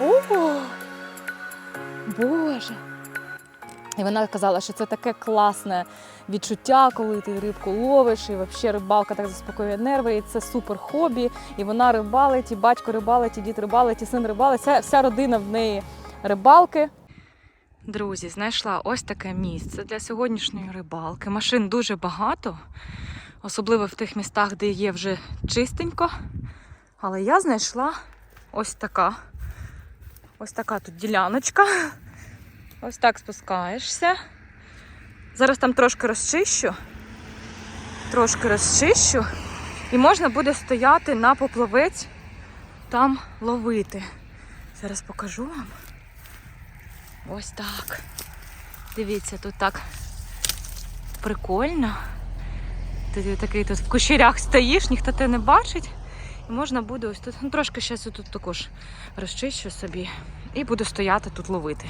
О, Боже. І вона казала, що це таке класне відчуття, коли ти рибку ловиш, і взагалі рибалка так заспокоює нерви, і це супер хобі. І вона рибалить, і батько рибалить, і дід рибалить, і син рибалить. Вся, вся родина в неї рибалки. Друзі, знайшла ось таке місце для сьогоднішньої рибалки. Машин дуже багато, особливо в тих містах, де є вже чистенько. Але я знайшла ось така. Ось така тут діляночка. Ось так спускаєшся. Зараз там трошки розчищу. Трошки розчищу. І можна буде стояти на поплавець, там ловити. Зараз покажу вам. Ось так. Дивіться, тут так прикольно. Ти такий тут в кущерях стоїш, ніхто тебе не бачить. І можна буде ось тут. Ну, трошки зараз тут також розчищу собі. І буду стояти тут ловити.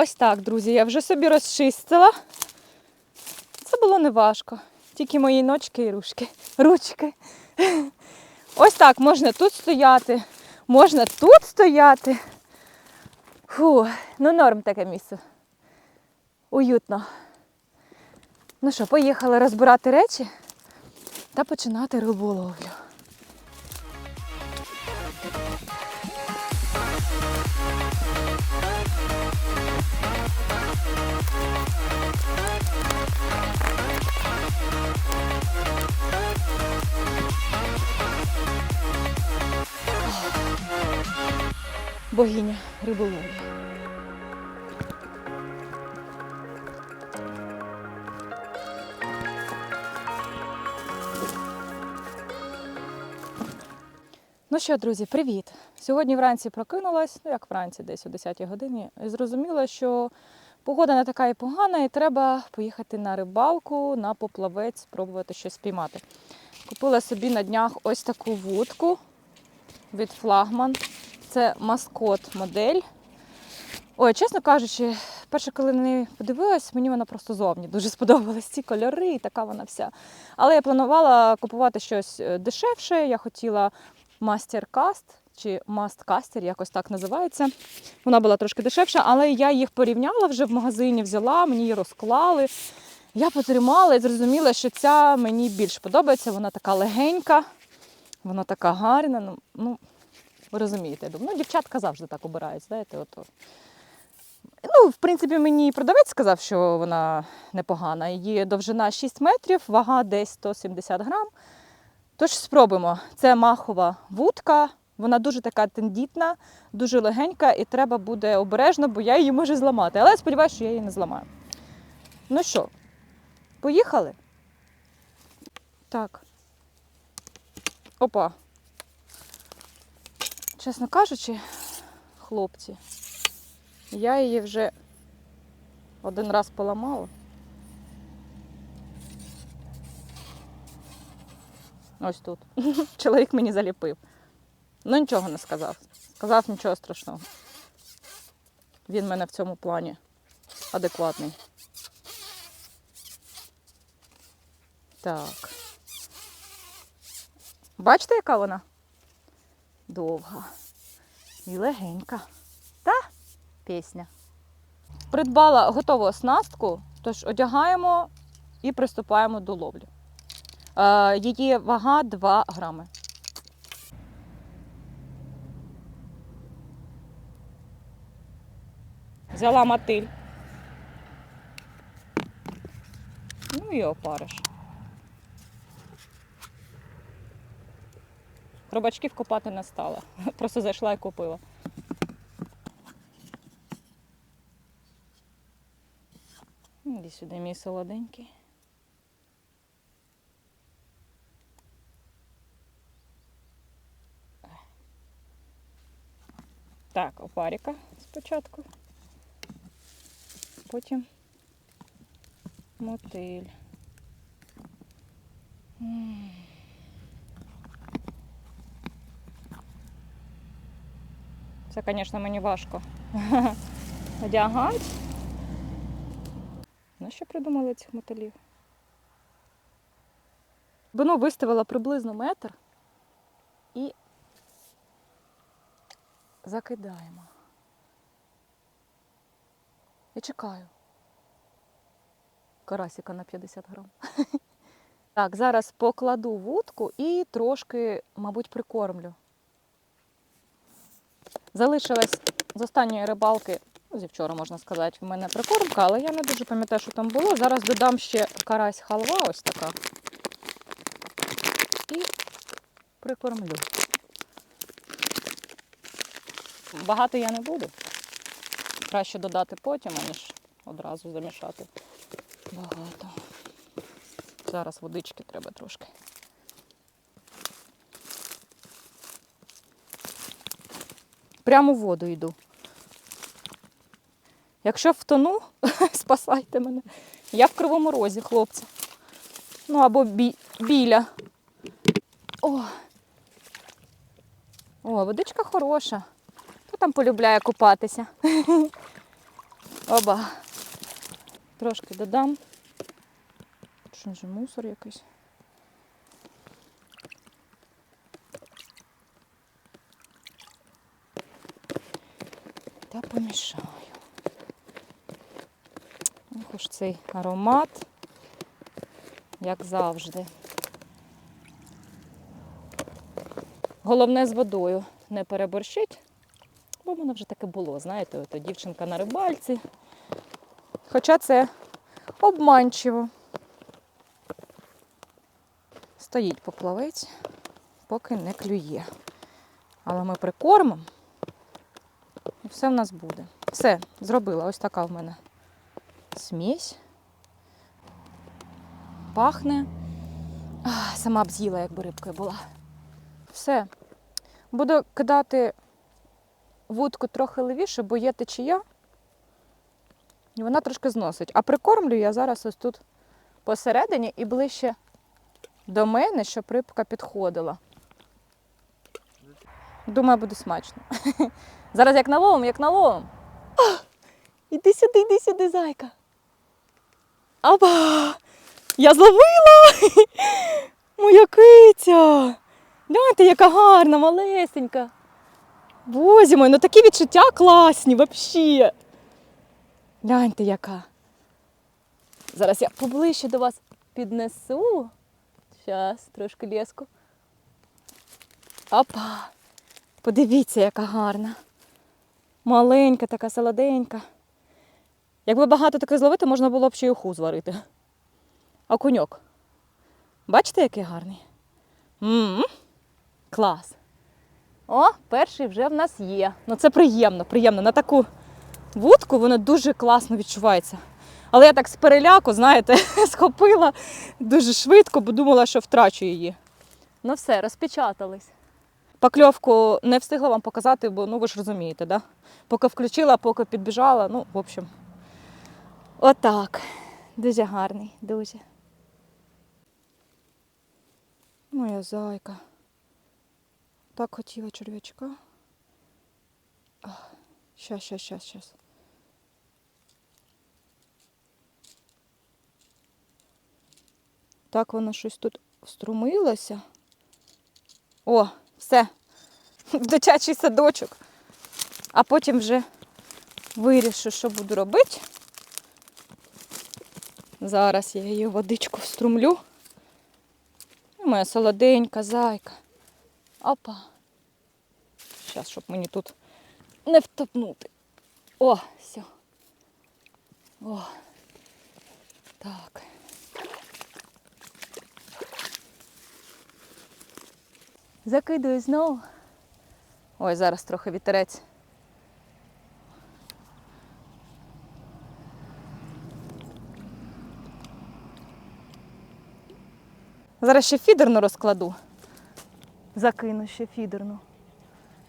Ось так, друзі, я вже собі розчистила. Це було неважко. Тільки мої ночки і ручки. ручки. Ось так можна тут стояти, можна тут стояти. Фу, ну норм таке місце. Уютно. Ну що, поїхали розбирати речі та починати риболовлю. Богиня риболовлі. Ну що, друзі, привіт! Сьогодні вранці прокинулась, ну як вранці, десь о 10 годині, і зрозуміла, що погода не така і погана, і треба поїхати на рибалку, на поплавець, спробувати щось спіймати. Купила собі на днях ось таку вудку від флагман. Це маскот модель. Ой, чесно кажучи, перше, коли неї подивилась, мені вона просто зовні дуже сподобалась. Ці кольори і така вона вся. Але я планувала купувати щось е, дешевше. Я хотіла мастеркаст чи масткастер, якось так називається. Вона була трошки дешевша, але я їх порівняла вже в магазині, взяла, мені її розклали. Я потримала і зрозуміла, що ця мені більш подобається. Вона така легенька, вона така гарна. Ну, ну ви розумієте, я думаю, ну, дівчатка завжди так обирають, знаєте, ото. Ну, в принципі, мені продавець сказав, що вона непогана. Її довжина 6 метрів, вага десь 170 грам. Тож спробуємо. Це махова вудка, вона дуже така тендітна, дуже легенька, і треба буде обережно, бо я її можу зламати. Але я сподіваюся, що я її не зламаю. Ну що, поїхали? Так. Опа. Чесно кажучи, хлопці, я її вже один раз поламала. Ось тут. Чоловік мені заліпив. Ну нічого не сказав. Сказав нічого страшного. Він мене в цьому плані адекватний. Так. Бачите, яка вона? Довга і легенька. Та пісня. Придбала готову оснастку, тож одягаємо і приступаємо до ловлі. Е, Її вага 2 грами. Взяла мотиль. Ну і опариш. Хробачків копати не стала. Просто зайшла і купила. Іди сюди, мій солоденький. Так, опаріка спочатку. Потім мотиль. Це, звісно, мені важко одягати. Ну, що придумали цих мотилів? Бину виставила приблизно метр і закидаємо. Я чекаю. Карасика на 50 грам. Так, зараз покладу вудку і трошки, мабуть, прикормлю. Залишилась з останньої рибалки, зі вчора можна сказати, в мене прикормка, але я не дуже пам'ятаю, що там було. Зараз додам ще карась халва, ось така. І прикормлю. Багато я не буду. Краще додати потім, аніж одразу замішати. Багато. Зараз водички треба трошки. Прямо в воду йду. Якщо втону, спасайте мене. Я в кривому розі, хлопці. Ну або бі- біля. О. О, водичка хороша. Хто там полюбляє купатися? Оба. Трошки додам. Що ж мусор якийсь? Та помішаю. Ох уж цей аромат, як завжди. Головне з водою не переборщить, бо в мене вже таке було, знаєте, ото дівчинка на рибальці. Хоча це обманчиво. Стоїть поплавець, поки не клює. Але ми прикормимо, і все в нас буде. Все, зробила. Ось така в мене смесь. Пахне. А, сама б з'їла, якби рибкою була. Все. Буду кидати вудку трохи левіше, бо є течія. І вона трошки зносить. А прикормлю я зараз ось тут посередині і ближче до мене, щоб рибка підходила. Думаю, буде смачно. Зараз як наловим, як наловим. Іди сюди, іди сюди, зайка. Аба! Я зловила! Моя киця! Гляньте, яка гарна, малесенька. Бозі мой, ну такі відчуття класні, взагалі. Гляньте, яка. Зараз я поближче до вас піднесу. Зараз, трошки леску. Опа! Подивіться, яка гарна. Маленька, така солоденька. Якби багато таких зловити, можна було б ще й уху зварити. Окуньок. Бачите, який гарний? м Клас. О, перший вже в нас є. Ну це приємно, приємно. На таку вудку воно дуже класно відчувається. Але я так з переляку, знаєте, схопила дуже швидко, бо думала, що втрачу її. Ну все, розпечатались. Покльовку не встигла вам показати, бо ну ви ж розумієте, да? Поки включила, поки підбіжала, ну, в общем. Отак. Дуже гарний, дуже. Моя зайка. Так хотіла черв'ячка. Щас, щас, щас, щас. Так воно щось тут вструмилося. О, все. В дитячий садочок. А потім вже вирішу, що буду робити. Зараз я її водичку вструмлю. Моя солоденька зайка. Опа. Зараз, щоб мені тут не втопнути. О, все. О. Так. Закидую знову. Ой, зараз трохи вітерець. Зараз ще фідерну розкладу. Закину ще фідерну.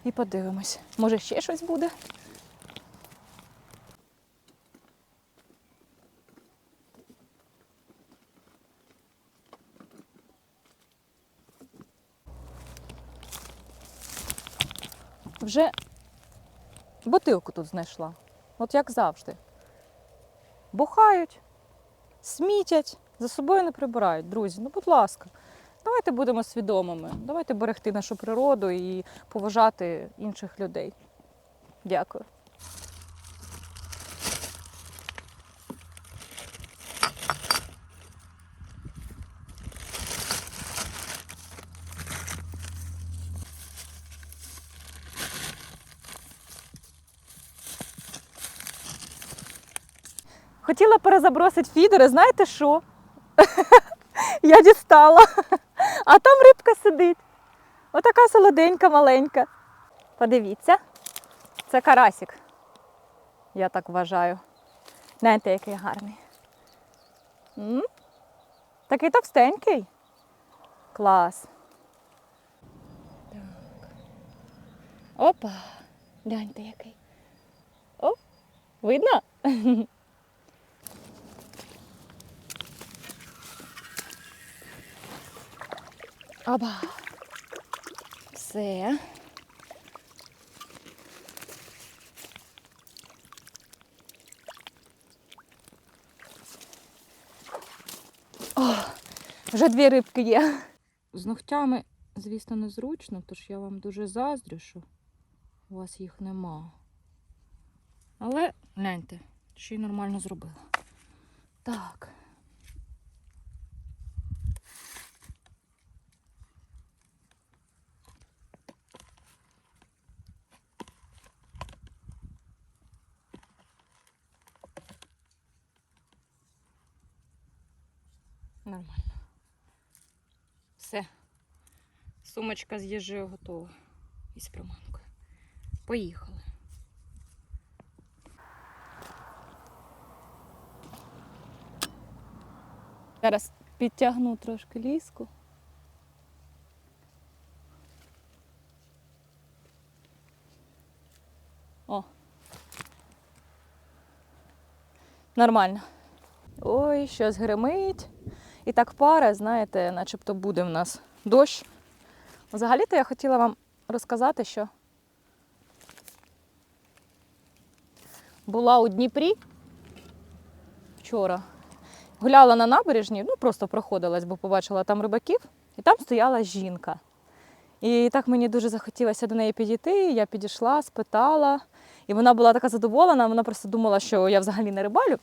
І подивимось. Може ще щось буде? Вже бутилку тут знайшла. От як завжди. Бухають, смітять, за собою не прибирають. Друзі, ну будь ласка, давайте будемо свідомими. Давайте берегти нашу природу і поважати інших людей. Дякую. Хотіла перезабросити фідери, знаєте що? Я дістала. А там рибка сидить. Отака солоденька, маленька. Подивіться, це карасик. Я так вважаю. Знаєте, який гарний. М? Такий товстенький. Клас. Так. Опа. Гляньте який. О, видно? Аба. Все. О, вже дві рибки є. З ногтями, звісно, незручно, тож я вам дуже заздрю, що у вас їх нема. Але гляньте, ще й нормально зробила. Так. Нормально. Все. Сумочка з їжею готова. І з приманкою. Поїхали. Зараз підтягну трошки ліску. О. Нормально. Ой, щось гримить. І так пара, знаєте, начебто буде в нас дощ. Взагалі-то я хотіла вам розказати, що була у Дніпрі вчора. Гуляла на набережні, ну просто проходилась, бо побачила там рибаків, і там стояла жінка. І так мені дуже захотілося до неї підійти. Я підійшла, спитала, і вона була така задоволена, вона просто думала, що я взагалі не рибалю.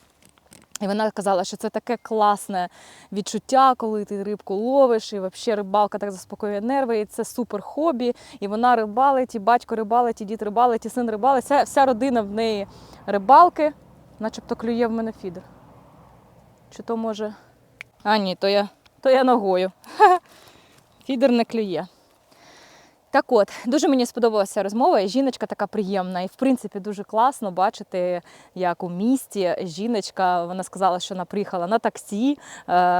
І вона казала, що це таке класне відчуття, коли ти рибку ловиш, і взагалі рибалка так заспокоює нерви, і це супер хобі. І вона рибалить, і батько рибалить, і дід рибалить, і син рибалить. Вся, вся родина в неї рибалки, начебто клює в мене фідер. Чи то може. А ні, то я, то я ногою. Фідер не клює. Так от, дуже мені сподобалася розмова, жіночка така приємна. І в принципі дуже класно бачити, як у місті жіночка, вона сказала, що вона приїхала на таксі. Е,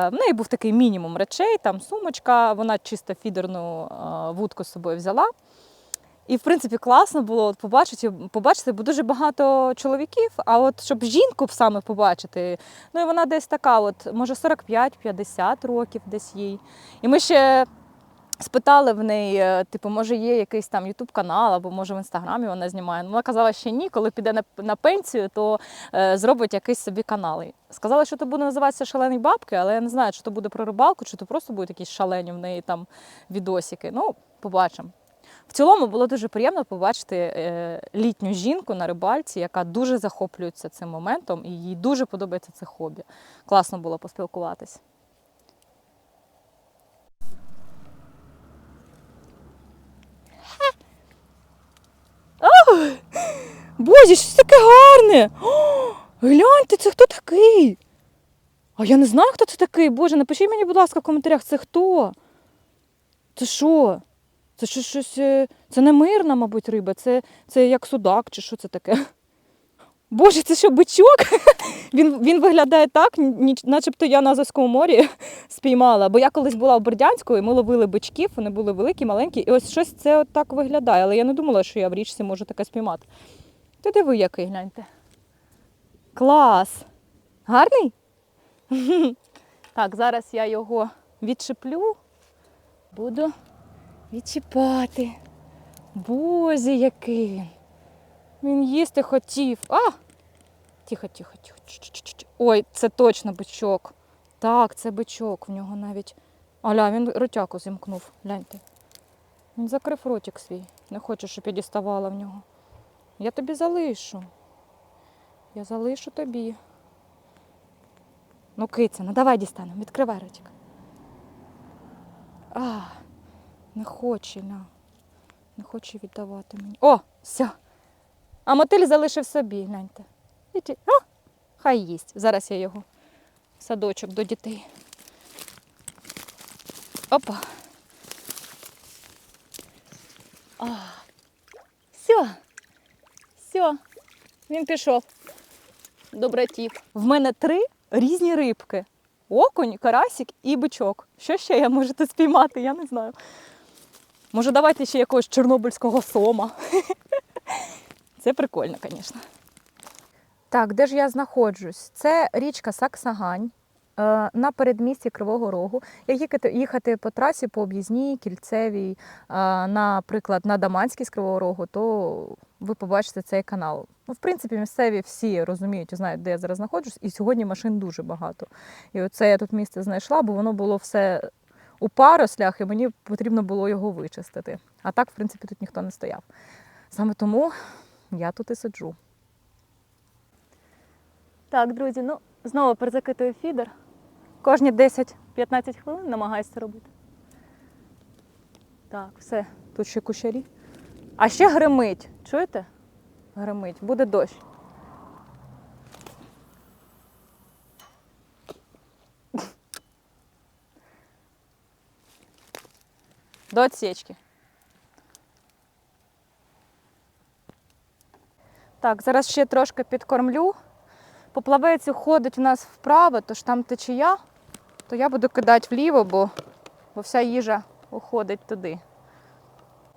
В неї був такий мінімум речей, там сумочка, вона чисто фідерну е, вудку з собою взяла. І в принципі класно було побачити, побачити, бо дуже багато чоловіків. А от щоб жінку саме побачити, ну і вона десь така, от може 45-50 років десь їй. І ми ще спитали в неї, е, типу, може є якийсь там ютуб канал, або може в інстаграмі вона знімає. Ну, Вона казала, що ні, коли піде на, на пенсію, то е, зробить якийсь собі канал. Сказала, що то буде називатися шалені бабки, але я не знаю, чи то буде про рибалку, чи то просто будуть якісь шалені в неї там відосики. Ну, побачимо. В цілому було дуже приємно побачити е, літню жінку на рибальці, яка дуже захоплюється цим моментом, і їй дуже подобається це хобі. Класно було поспілкуватись. Боже, що таке гарне! О, гляньте, це хто такий? А я не знаю, хто це такий. Боже, напишіть мені, будь ласка, в коментарях, це хто? Це що? Це що, щось. е, Це не мирна, мабуть, риба, це, це як судак, чи що це таке? Боже, це що, бичок? Він, він виглядає так, начебто я на Азовському морі спіймала. Бо я колись була в Бердянську, і ми ловили бичків, вони були великі, маленькі, і ось щось це от так виглядає. Але я не думала, що я в річці можу таке спіймати. Ти диви, який гляньте. Клас! Гарний? Так, зараз я його відчеплю, буду відчіпати. Боже, який він. Він їсти хотів. А! Тихо, тихо, тихо. Ой, це точно бичок. Так, це бичок. В нього навіть. Аля, він ротяку зімкнув. Гляньте. Він закрив ротик свій. Не хоче, щоб я діставала в нього. Я тобі залишу. Я залишу тобі. Ну, киця, ну давай дістанемо. Відкривай ротик. А, не хоче, ля. Не хоче віддавати мені. О, все. А мотиль залишив собі, гляньте. О, хай їсть. Зараз я його в садочок до дітей. Опа. А. Все. Все. Він пішов до братів. В мене три різні рибки: окунь, карасик і бичок. Що ще я можете спіймати? Я не знаю. Може, давайте ще якогось чорнобильського сома. Це прикольно, звісно. Так, де ж я знаходжусь? Це річка Саксагань е, на передмісті Кривого Рогу. Як їхати, їхати по трасі по об'їзній, кільцевій, е, наприклад, на Даманській з Кривого Рогу, то ви побачите цей канал. Ну, в принципі, місцеві всі розуміють і знають, де я зараз знаходжусь, і сьогодні машин дуже багато. І оце я тут місце знайшла, бо воно було все у парослях, і мені потрібно було його вичистити. А так, в принципі, тут ніхто не стояв. Саме тому я тут і сиджу. Так, друзі, ну знову перезакитую фідер. Кожні 10-15 хвилин намагаюся робити. Так, все, тут ще кущарі. А ще гримить. Чуєте? Гримить, буде дощ. До отсечки. Так, зараз ще трошки підкормлю. Поплавець уходить у нас вправо, тож там течія, то я буду кидати вліво, бо, бо вся їжа уходить туди.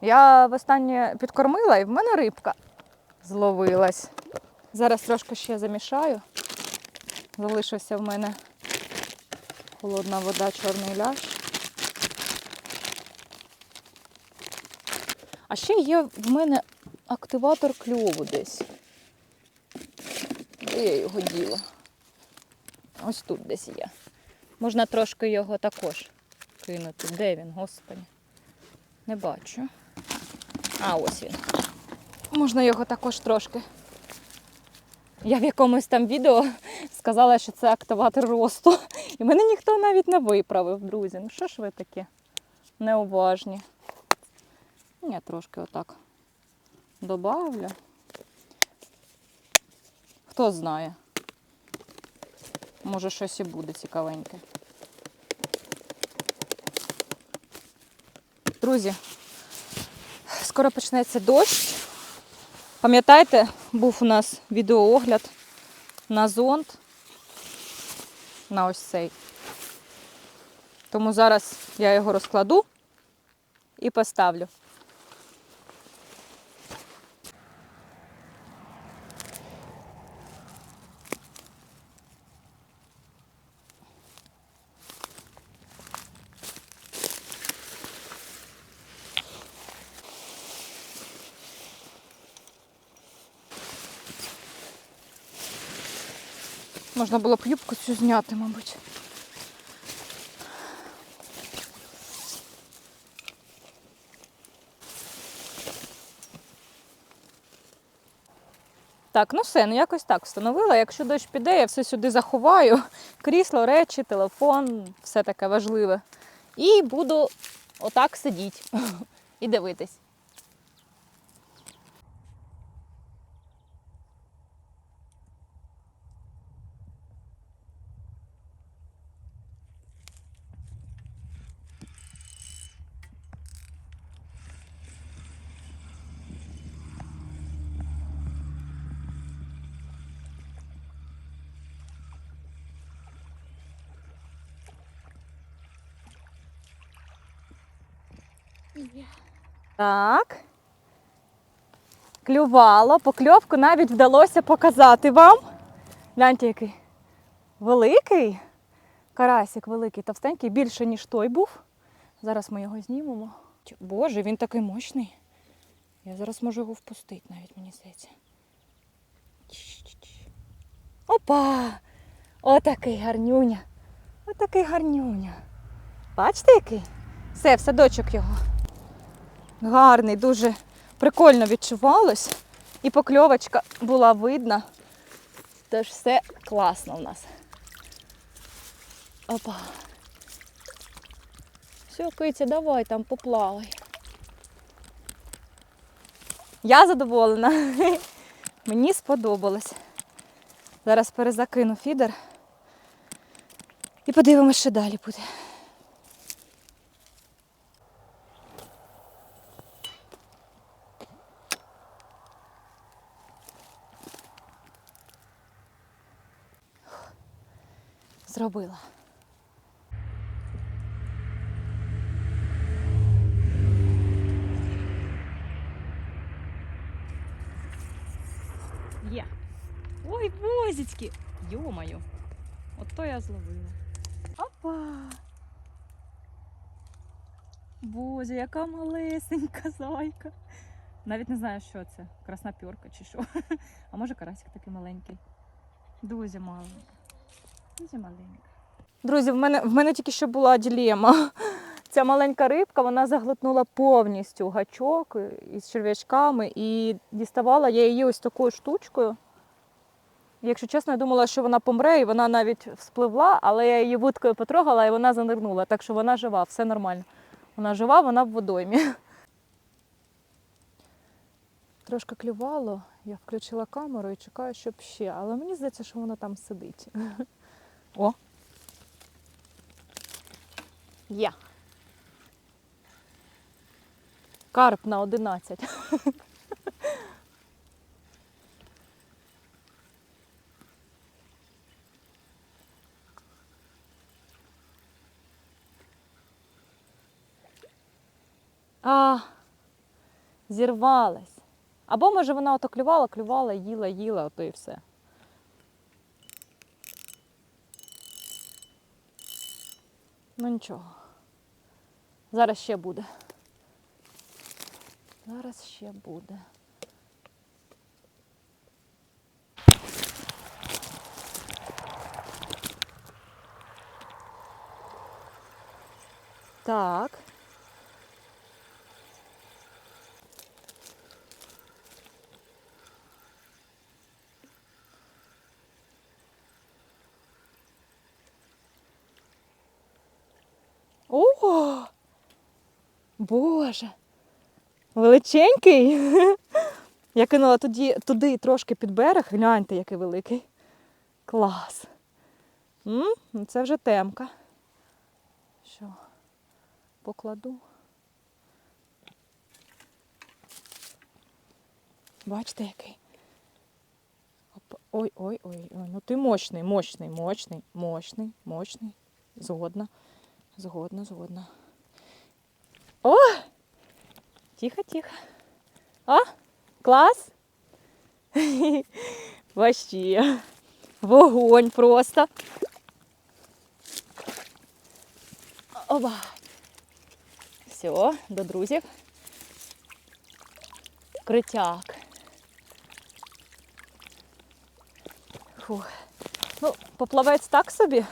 Я востаннє підкормила і в мене рибка зловилась. Зараз трошки ще замішаю. Залишився в мене холодна вода, чорний ляж. А ще є в мене активатор кльову десь. Де я його діла? Ось тут десь є. Можна трошки його також кинути. Де він, господи? Не бачу. А, ось він. Можна його також трошки. Я в якомусь там відео сказала, що це активатор росту. І мене ніхто навіть не виправив, друзі. Ну що ж ви такі неуважні? Я трошки отак добавлю. Хто знає. Може щось і буде цікавеньке. Друзі, скоро почнеться дощ. Пам'ятаєте, був у нас відеоогляд на зонт, на ось цей. Тому зараз я його розкладу і поставлю. Можна було б юбку цю зняти, мабуть. Так, ну все, ну якось так встановила. Якщо дощ піде, я все сюди заховаю. Крісло, речі, телефон, все таке важливе. І буду отак сидіти і дивитись. Так. Клювало, покльовку навіть вдалося показати вам. Гляньте, який великий. Карасик великий, товстенький, більше, ніж той був. Зараз ми його знімемо. Боже, він такий мощний. Я зараз можу його впустити, навіть мені здається. Опа! Отакий гарнюня. Отакий гарнюня. Бачите, який? Все, в садочок його. Гарний, дуже прикольно відчувалось. І покльовочка була видна. Тож все класно в нас. Опа. Все, киця, давай там поплавай. Я задоволена. Мені сподобалось. Зараз перезакину фідер. І подивимося, що далі буде. Зробила. Є. Ой, бозічки! Йомаю. От то я зловила. Опа! Боже, яка малесенька зайка. Навіть не знаю, що це. Красна Краснопірка чи що. А може карасик такий маленький. Дуже маленький. Дуже маленька. Друзі, в мене, в мене тільки що була ділема. Ця маленька рибка вона заглотнула повністю гачок із черв'ячками і діставала я її ось такою штучкою. Якщо чесно, я думала, що вона помре, і вона навіть вспливла, але я її вудкою потрогала і вона занирнула. Так що вона жива, все нормально. Вона жива, вона в водоймі. Трошки клювало, я включила камеру і чекаю, щоб ще. Але мені здається, що вона там сидить. О! Є. Карп на 11. А, зірвалась. Або, може, вона ото клювала, клювала, їла, їла, ото і все. Ну нічого. Зараз ще буде. Зараз ще буде. Так. О! Боже! Величенький. Я кинула тоді, туди трошки під берег. Гляньте, який великий. Клас. Ну Це вже темка. Що? Покладу. Бачите, який? Ой, ой, ой, ой. Ну ти мощний, мощний, мощний, мощний, мощний. Згодна. Згодна, згодна. О! Тихо, тихо. А? Клас? Вообще. Вогонь просто. Оба. Все, до друзів. Критяк. Фух. Ну, поплавець так собі,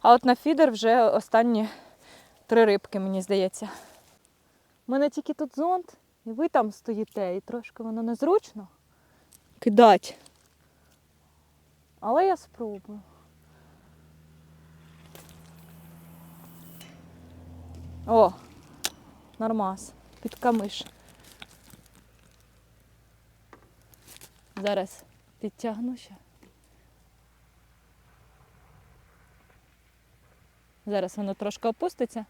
а от на фідер вже останні три рибки, мені здається. У мене тільки тут зонт, і ви там стоїте, і трошки воно незручно кидать. Але я спробую. О, нормас, під камиш. Зараз підтягну ще. Зараз воно трошки опуститься.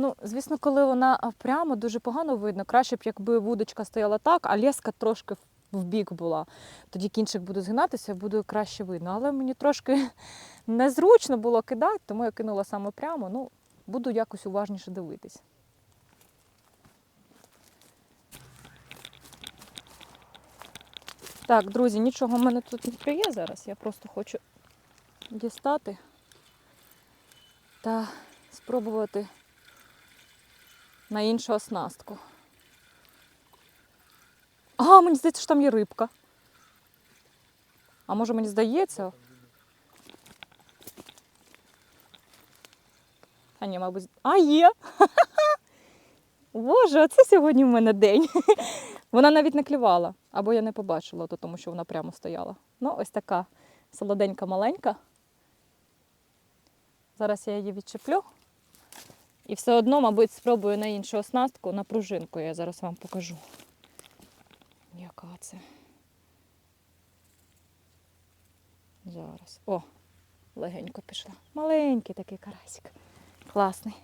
Ну, звісно, коли вона прямо дуже погано видно. Краще б, якби вудочка стояла так, а леска трошки в бік була. Тоді кінчик буде згинатися, буде краще видно. Але мені трошки незручно було кидати, тому я кинула саме прямо. Ну, буду якось уважніше дивитись. Так, друзі, нічого в мене тут не клює зараз. Я просто хочу дістати та спробувати на іншу оснастку. А, мені здається, що там є рибка. А може мені здається? А ні, мабуть. А, є! Боже, оце сьогодні в мене день. Вона навіть не клювала, або я не побачила, то тому що вона прямо стояла. Ну, ось така солоденька маленька. Зараз я її відчеплю. І все одно, мабуть, спробую на іншу оснастку, на пружинку. Я зараз вам покажу. Яка це? Зараз. О, легенько пішла. Маленький такий карасик. Класний.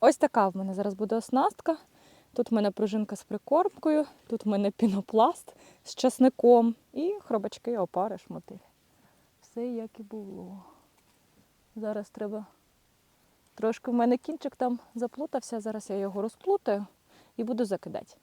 Ось така в мене зараз буде оснастка. Тут в мене пружинка з прикормкою, тут в мене пінопласт з часником і хробачки, опари, шмоти. Все як і було. Зараз треба. Трошки в мене кінчик там заплутався, зараз я його розплутаю і буду закидати.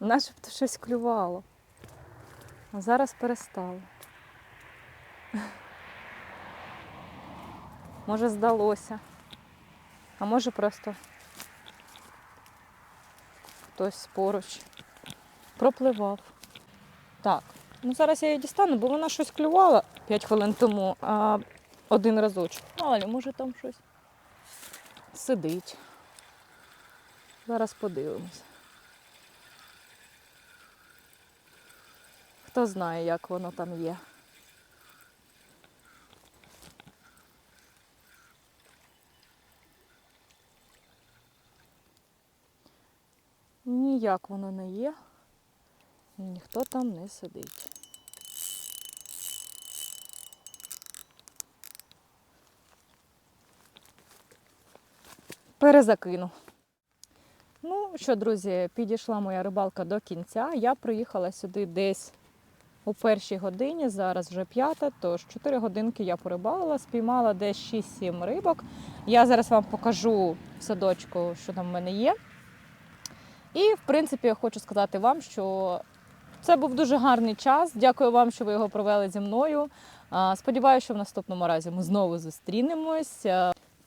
Начебто щось клювало. А зараз перестало. Може здалося. А може просто хтось поруч пропливав. Так, ну зараз я її дістану, бо вона щось клювала 5 хвилин тому, а один разочок. Ну, але може там щось сидить. Зараз подивимось. Хто знає, як воно там є. Ніяк воно не є. І ніхто там не сидить. Перезакину. Ну що, друзі, підійшла моя рибалка до кінця. Я приїхала сюди десь у першій годині, зараз вже п'ята, тож 4 годинки я порибалила, спіймала десь 6-7 рибок. Я зараз вам покажу в садочку, що там в мене є. І, в принципі, я хочу сказати вам, що це був дуже гарний час. Дякую вам, що ви його провели зі мною. Сподіваюся, що в наступному разі ми знову зустрінемось.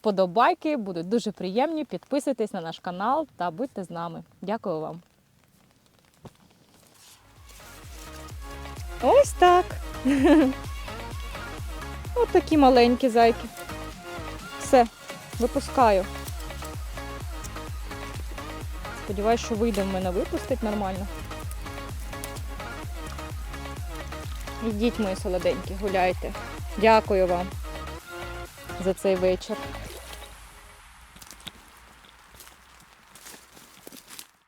Подобайки будуть дуже приємні. Підписуйтесь на наш канал та будьте з нами. Дякую вам. Ось так. Ось такі маленькі зайки. Все, випускаю. Сподіваюсь, що вийде в мене випустить нормально. Ідіть, мої солоденькі, гуляйте. Дякую вам за цей вечір.